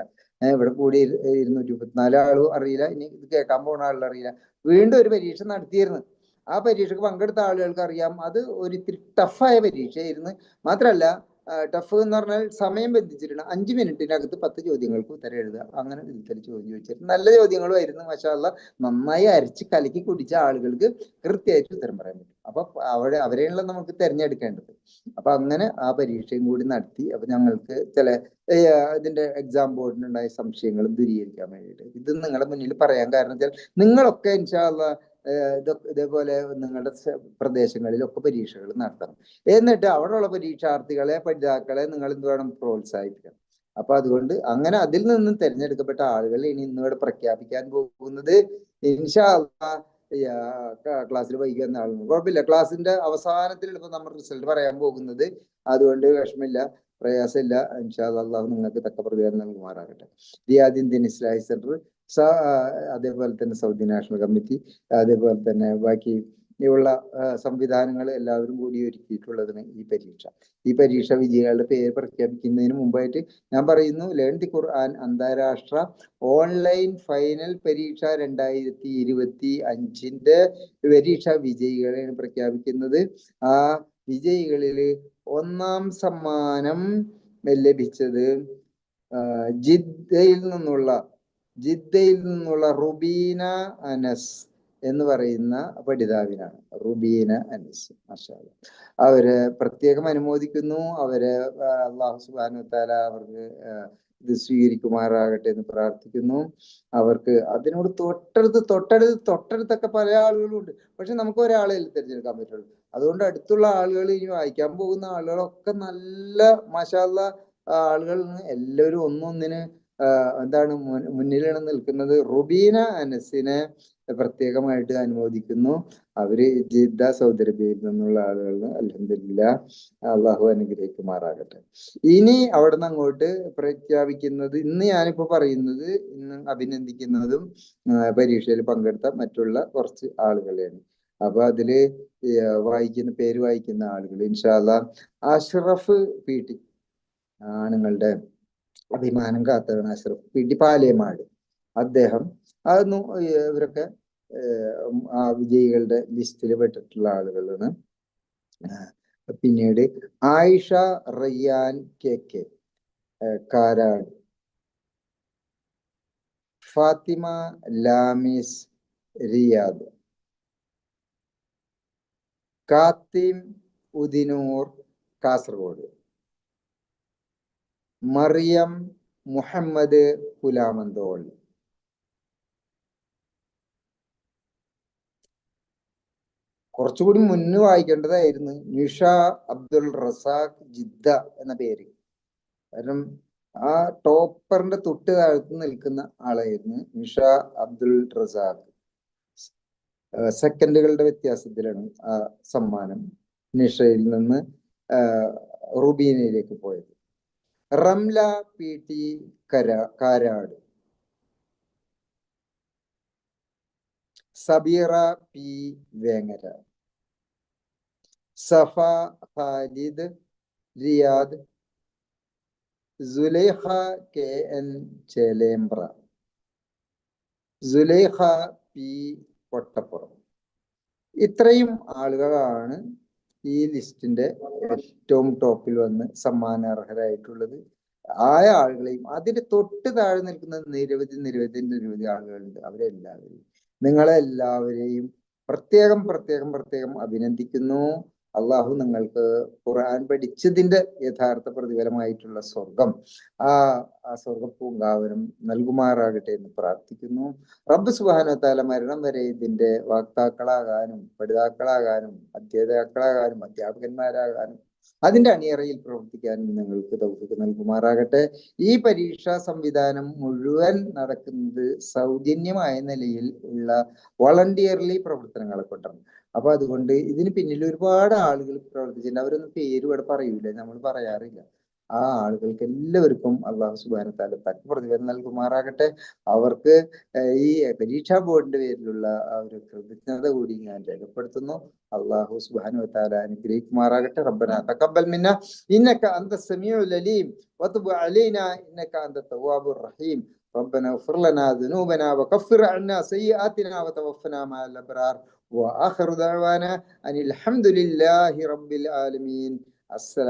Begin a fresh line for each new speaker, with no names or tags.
അറിയില്ല. ഇവിടെ കൂടി ഇരുന്നൂറ്റി മുപ്പത്തിനാല് ആളും അറിയില്ല. ഇനി ഇത് കേൾക്കാൻ പോകുന്ന ആളുകൾ അറിയില്ല. വീണ്ടും ഒരു പരീക്ഷ നടത്തിയിരുന്നു. ആ പരീക്ഷക്ക് പങ്കെടുത്ത ആളുകൾക്ക് അറിയാം. അത് ഒരു ഇത്തിരി ടഫായ പരീക്ഷയായിരുന്നു. മാത്രമല്ല ടഫ് എന്ന് പറഞ്ഞാൽ സമയം ബന്ധിച്ചിട്ടുണ്ട്. അഞ്ച് മിനിറ്റിനകത്ത് പത്ത് ചോദ്യങ്ങൾക്ക് ഉത്തരം എഴുതുക. അങ്ങനെ വിധിക്കൽ ചോദ്യം ചോദിച്ചിട്ട് നല്ല ചോദ്യങ്ങളുമായിരുന്നു മഷാല്ല നന്നായി അരച്ച് കലക്കി കുടിച്ച ആളുകൾക്ക് കൃത്യമായിട്ട് ഉത്തരം പറയാൻ പറ്റും. അപ്പൊ അവിടെ അവരെയുള്ള നമുക്ക് തിരഞ്ഞെടുക്കേണ്ടത്. അപ്പൊ അങ്ങനെ ആ പരീക്ഷയും കൂടി നടത്തി. അപ്പൊ ഞങ്ങൾക്ക് ചില ഇതിന്റെ എക്സാം ബോർഡിനുണ്ടായ സംശയങ്ങളും ദൂരീകരിക്കാൻ വേണ്ടിയിട്ട്. ഇത് നിങ്ങളുടെ മുന്നിൽ പറയാൻ കാരണം വെച്ചാൽ നിങ്ങളൊക്കെ ഇൻഷാല്ല ഇതേപോലെ നിങ്ങളുടെ പ്രദേശങ്ങളിലൊക്കെ പരീക്ഷകൾ നടത്തണം. എന്നിട്ട് അവിടെയുള്ള പരീക്ഷാർത്ഥികളെ പഠിതാക്കളെ നിങ്ങൾ എന്ത് വേണം പ്രോത്സാഹിപ്പിക്കണം. അപ്പൊ അതുകൊണ്ട് അങ്ങനെ അതിൽ നിന്നും തിരഞ്ഞെടുക്കപ്പെട്ട ആളുകൾ ഇനി ഇന്നിവിടെ പ്രഖ്യാപിക്കാൻ പോകുന്നത് ഇൻഷാ ക്ലാസ്സിൽ വൈകുന്ന ആളുകൾ കുഴപ്പമില്ല. ക്ലാസ്സിന്റെ അവസാനത്തിൽ ഇപ്പൊ നമ്മൾ റിസൾട്ട് പറയാൻ പോകുന്നത് അതുകൊണ്ട് വിഷമില്ല പ്രയാസമില്ല. ഇൻഷാ അള്ളാഹു നിങ്ങൾക്ക് തക്ക പ്രതികരണം നൽകുമാറാകട്ടെ. ദിയാദിൻ ഇന്ത്യൻ ഇസ്ലാഹി സെന്റർ അതേപോലെ തന്നെ സൗദി നാഷണൽ കമ്മിറ്റി അതേപോലെ തന്നെ ബാക്കി ഉള്ള സംവിധാനങ്ങൾ എല്ലാവരും കൂടി ഒരുക്കിയിട്ടുള്ളതിന് ഈ പരീക്ഷ. ഈ പരീക്ഷ വിജയികളുടെ പേര് പ്രഖ്യാപിക്കുന്നതിന് മുമ്പായിട്ട് ഞാൻ പറയുന്നു ലേൺ ദി ഖുർആൻ അന്താരാഷ്ട്ര ഓൺലൈൻ ഫൈനൽ പരീക്ഷ രണ്ടായിരത്തി ഇരുപത്തി അഞ്ചിന്റെ പരീക്ഷ വിജയികളെയാണ് പ്രഖ്യാപിക്കുന്നത്. ആ വിജയികളിൽ ഒന്നാം സമ്മാനം ലഭിച്ചത് ജിദ്ദയിൽ നിന്നുള്ള ജിദ്ദയിൽ നിന്നുള്ള റുബീന അനസ് എന്ന് പറയുന്ന പഠിതാവിനാണ്. റുബീന അനസ് മഷാല അവർ പ്രത്യേകം അനുമോദിക്കുന്നു. അവർ അള്ളാഹു സുബാനു താല അവർക്ക് ഇത് സ്വീകരിക്കുമാറാകട്ടെ എന്ന് പ്രാർത്ഥിക്കുന്നു. അവർക്ക് അതിനോട് തൊട്ടടുത്ത് തൊട്ടടുത്ത് തൊട്ടടുത്തൊക്കെ പല ആളുകളും ഉണ്ട് പക്ഷെ നമുക്ക് ഒരാളെ തിരഞ്ഞെടുക്കാൻ പറ്റുള്ളൂ. അതുകൊണ്ട് അടുത്തുള്ള ആളുകൾ ഇനി വായിക്കാൻ പോകുന്ന ആളുകളൊക്കെ നല്ല മഷാല ആളുകൾ എല്ലാവരും ഒന്നൊന്നിന് എന്താണ് മുന്നിലാണ് നിൽക്കുന്നത്? റുബീന അനസിനെ പ്രത്യേകമായിട്ട് അനുമോദിക്കുന്നു. അവർ ജിദ്ദ സൗദി അറേബ്യയിൽ നിന്നുള്ള ആളുകൾ അലഹമില്ല അള്ളാഹു അനുഗ്രഹിക്കുമാറാകട്ടെ. ഇനി അവിടെ നിന്ന് അങ്ങോട്ട് പ്രഖ്യാപിക്കുന്നത് ഇന്ന് ഞാനിപ്പോ പറയുന്നത് ഇന്ന് അഭിനന്ദിക്കുന്നതും പരീക്ഷയിൽ പങ്കെടുത്ത മറ്റുള്ള കുറച്ച് ആളുകളെയാണ്. അപ്പൊ അതിൽ വായിക്കുന്ന പേര് വായിക്കുന്ന ആളുകൾ ഇൻഷാല്ല അഷ്റഫ് പി ടി ആണുങ്ങളുടെ അഭിമാനം അഷ്റഫ്. പിടി പാലേമാട് അദ്ദേഹം അതൊന്നും ഇവരൊക്കെ ആ വിജയികളുടെ ലിസ്റ്റിൽ പെട്ടിട്ടുള്ള ആളുകളാണ്. പിന്നീട് Ayisha Rayyan K K Karat. Fathima Lamis Riyadh. Kathim Udinoor Kasaragod. Mariyam Muhammad Pulamanthole കുറച്ചുകൂടി മുന്ന് വായിക്കേണ്ടതായിരുന്നു നിഷ അബ്ദുൾ റസാഖ് ജിദ്ദ എന്ന പേര്. കാരണം ആ ടോപ്പറിന്റെ തൊട്ട് താഴത്ത് നിൽക്കുന്ന ആളായിരുന്നു നിഷ അബ്ദുൾ റസാഖ്. സെക്കൻഡുകളുടെ വ്യത്യാസത്തിലാണ് ആ സമ്മാനം നിഷയിൽ നിന്ന് റുബീനയിലേക്ക് പോയത്. Ramla P T Kara Karat. Sabira P Vengara. Safa Khalid Riyadh. Sulaikha K N Chelembra. Sulaikha P Pottappuram. ഇത്രയും ആളുകളാണ് ഈ ലിസ്റ്റിന്റെ ഏറ്റവും ടോപ്പിൽ വന്ന് സമ്മാനാർഹരായിട്ടുള്ളത് ആയ ആളുകളെയും അതിന്റെ തൊട്ട് താഴെ നിൽക്കുന്ന നിരവധി നിരവധി നിരവധി ആളുകളുണ്ട്. അവരെല്ലാവരെയും നിങ്ങളെല്ലാവരെയും പ്രത്യേകം പ്രത്യേകം പ്രത്യേകം അഭിനന്ദിക്കുന്നു. അള്ളാഹു നിങ്ങൾക്ക് ഖുർആൻ പഠിച്ചതിന്റെ യഥാർത്ഥ പ്രതിഫലമായിട്ടുള്ള സ്വർഗം. ആ ആ സ്വർഗ പൂങ്കാവനം നൽകുമാറാകട്ടെ എന്ന് പ്രാർത്ഥിക്കുന്നു. റബ്ബ് സുബാനത്താല മരണം വരെ ഇതിന്റെ വാക്താക്കളാകാനും പഠിതാക്കളാകാനും അധ്യാതാക്കളാകാനും അധ്യാപകന്മാരാകാനും അതിന്റെ അണിയറയിൽ പ്രവർത്തിക്കാൻ നിങ്ങൾക്ക് തൗഫീഖ് നൽകുമാറാകട്ടെ. ഈ പരീക്ഷാ സംവിധാനം മുഴുവൻ നടക്കുന്നത് സൗജന്യമായ നിലയിൽ ഉള്ള വളണ്ടിയർലി പ്രവർത്തനങ്ങളെ കൊണ്ടാണ്. അപ്പൊ അതുകൊണ്ട് ഇതിന് പിന്നിൽ ഒരുപാട് ആളുകൾ പ്രവർത്തിച്ചിട്ടുണ്ട്. അവരൊന്നും പേര് ഇവിടെ പറയൂല. നമ്മൾ പറയാറില്ല. ആ ആളുകൾക്ക് എല്ലാവർക്കും അള്ളാഹു സുബാനത്താല തക്ക പ്രതിഫലം നൽകുമാറാകട്ടെ അവർക്ക് ഈ പരീക്ഷാ ബോർഡിന്റെ പേരിലുള്ള ആ ഒരു കൃതജ്ഞത കൂടി ഞാൻ രേഖപ്പെടുത്തുന്നു അള്ളാഹു സുബാനു താല അനുഗ്രഹിക്കുമാറാകട്ടെ റബ്ബന തക്കബൽ മിന്ന ഇന്നക അന്ത സമീഉൽ അലീം വതുബ് അലൈന ഇന്നക അന്ത തവ്വാബുർ റഹീം ربنا اغفر لنا ذنوبنا وكفر عنا سيئاتنا وتوفنا مع الأبرار وآخر دعوانا أن الحمد لله رب العالمين السلام